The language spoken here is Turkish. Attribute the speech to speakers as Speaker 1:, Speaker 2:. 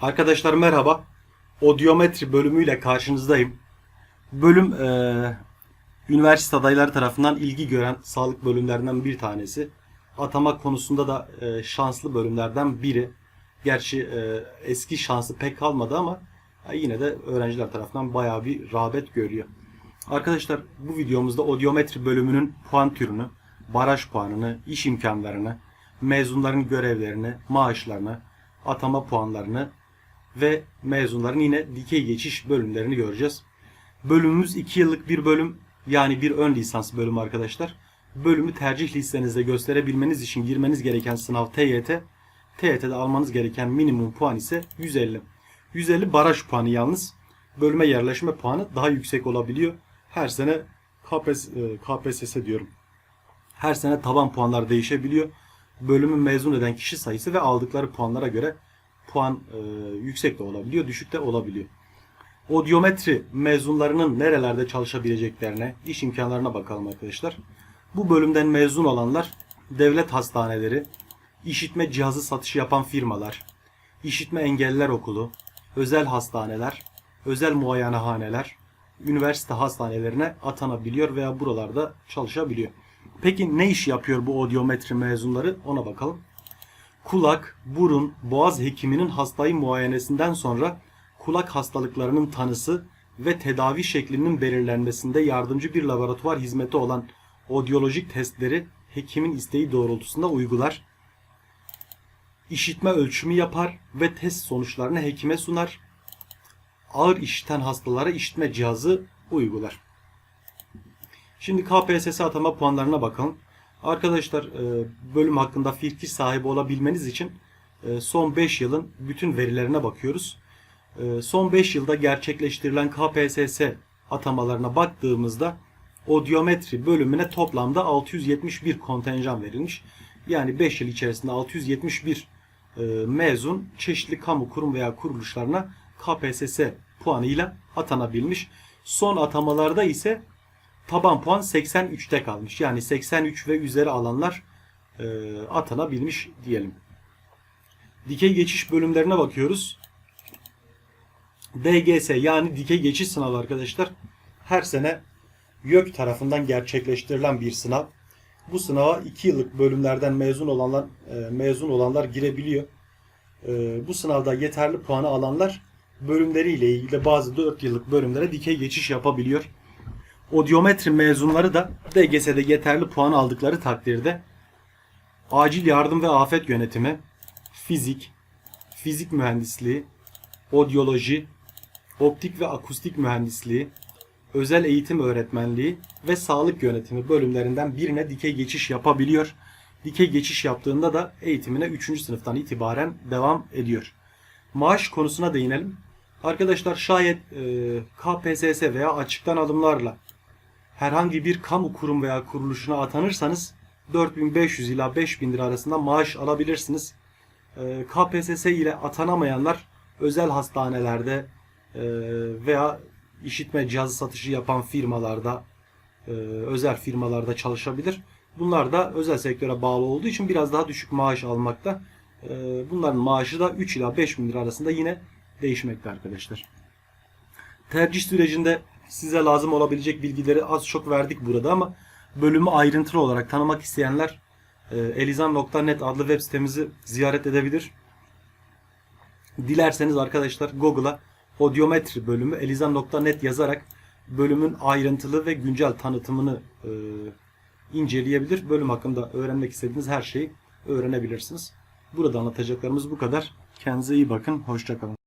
Speaker 1: Arkadaşlar merhaba. Odyometri bölümüyle karşınızdayım. Bölüm eee, üniversite adayları tarafından ilgi gören sağlık bölümlerinden bir tanesi. Atama konusunda da eee, şanslı bölümlerden biri. Gerçi eee, eski şansı pek kalmadı ama yine de öğrenciler tarafından bayağı bir rağbet görüyor. Arkadaşlar bu videomuzda odyometri bölümünün puan türünü, baraj puanını, iş imkanlarını, mezunların görevlerini, maaşlarını, atama puanlarını ve mezunların yine dikey geçiş bölümlerini göreceğiz. Bölümümüz 2 yıllık bir bölüm yani bir ön lisans bölümü arkadaşlar. Bölümü tercih listenizde gösterebilmeniz için girmeniz gereken sınav TYT. TYT'de almanız gereken minimum puan ise 150. 150 baraj puanı yalnız. Bölüme yerleşme puanı daha yüksek olabiliyor. Her sene KPS, e, KPSS diyorum. Her sene taban puanlar değişebiliyor. Bölümü mezun eden kişi sayısı ve aldıkları puanlara göre puan e, yüksek de olabiliyor, düşük de olabiliyor. Odyometri mezunlarının nerelerde çalışabileceklerine, iş imkanlarına bakalım arkadaşlar. Bu bölümden mezun olanlar devlet hastaneleri, işitme cihazı satışı yapan firmalar, işitme engelliler okulu, özel hastaneler, özel muayenehaneler, üniversite hastanelerine atanabiliyor veya buralarda çalışabiliyor. Peki ne iş yapıyor bu odyometri mezunları? Ona bakalım. Kulak, burun, boğaz hekiminin hastayı muayenesinden sonra kulak hastalıklarının tanısı ve tedavi şeklinin belirlenmesinde yardımcı bir laboratuvar hizmeti olan odyolojik testleri hekimin isteği doğrultusunda uygular. İşitme ölçümü yapar ve test sonuçlarını hekime sunar. Ağır işiten hastalara işitme cihazı uygular. Şimdi KPSS atama puanlarına bakalım. Arkadaşlar e, bölüm hakkında fikir sahibi olabilmeniz için e, son 5 yılın bütün verilerine bakıyoruz. E, Son 5 yılda gerçekleştirilen KPSS atamalarına baktığımızda odyometri bölümüne toplamda 671 kontenjan verilmiş. Yani 5 yıl içerisinde 671 e, mezun çeşitli kamu kurum veya kuruluşlarına KPSS puanıyla atanabilmiş. Son atamalarda ise taban puan 83'te kalmış. Yani 83 ve üzeri alanlar e, atanabilmiş diyelim. Dikey geçiş bölümlerine bakıyoruz. DGS yani dikey geçiş sınavı arkadaşlar her sene YÖK tarafından gerçekleştirilen bir sınav. Bu sınava 2 yıllık bölümlerden mezun olanlar e, mezun olanlar girebiliyor. E, bu sınavda yeterli puanı alanlar bölümleriyle ilgili bazı 4 yıllık bölümlere dikey geçiş yapabiliyor. Odyometri mezunları da DGS'de yeterli puan aldıkları takdirde acil yardım ve afet yönetimi, fizik, fizik mühendisliği, odyoloji, optik ve akustik mühendisliği, özel eğitim öğretmenliği ve sağlık yönetimi bölümlerinden birine dikey geçiş yapabiliyor. Dikey geçiş yaptığında da eğitimine 3. sınıftan itibaren devam ediyor. Maaş konusuna değinelim. Arkadaşlar şayet e, KPSS veya açıktan alımlarla herhangi bir kamu kurum veya kuruluşuna atanırsanız 4500 ila 5000 lira arasında maaş alabilirsiniz. E, KPSS ile atanamayanlar özel hastanelerde e, veya işitme cihazı satışı yapan firmalarda, e, özel firmalarda çalışabilir. Bunlar da özel sektöre bağlı olduğu için biraz daha düşük maaş almakta. E, Bunların maaşı da 3 ila 5 bin lira arasında yine değişmekte arkadaşlar. Tercih sürecinde size lazım olabilecek bilgileri az çok verdik burada ama bölümü ayrıntılı olarak tanımak isteyenler e, elizan.net adlı web sitemizi ziyaret edebilir. Dilerseniz arkadaşlar Google'a odyometri bölümü elizan.net yazarak bölümün ayrıntılı ve güncel tanıtımını e, inceleyebilir. Bölüm hakkında öğrenmek istediğiniz her şeyi öğrenebilirsiniz. Burada anlatacaklarımız bu kadar. Kendinize iyi bakın. Hoşçakalın.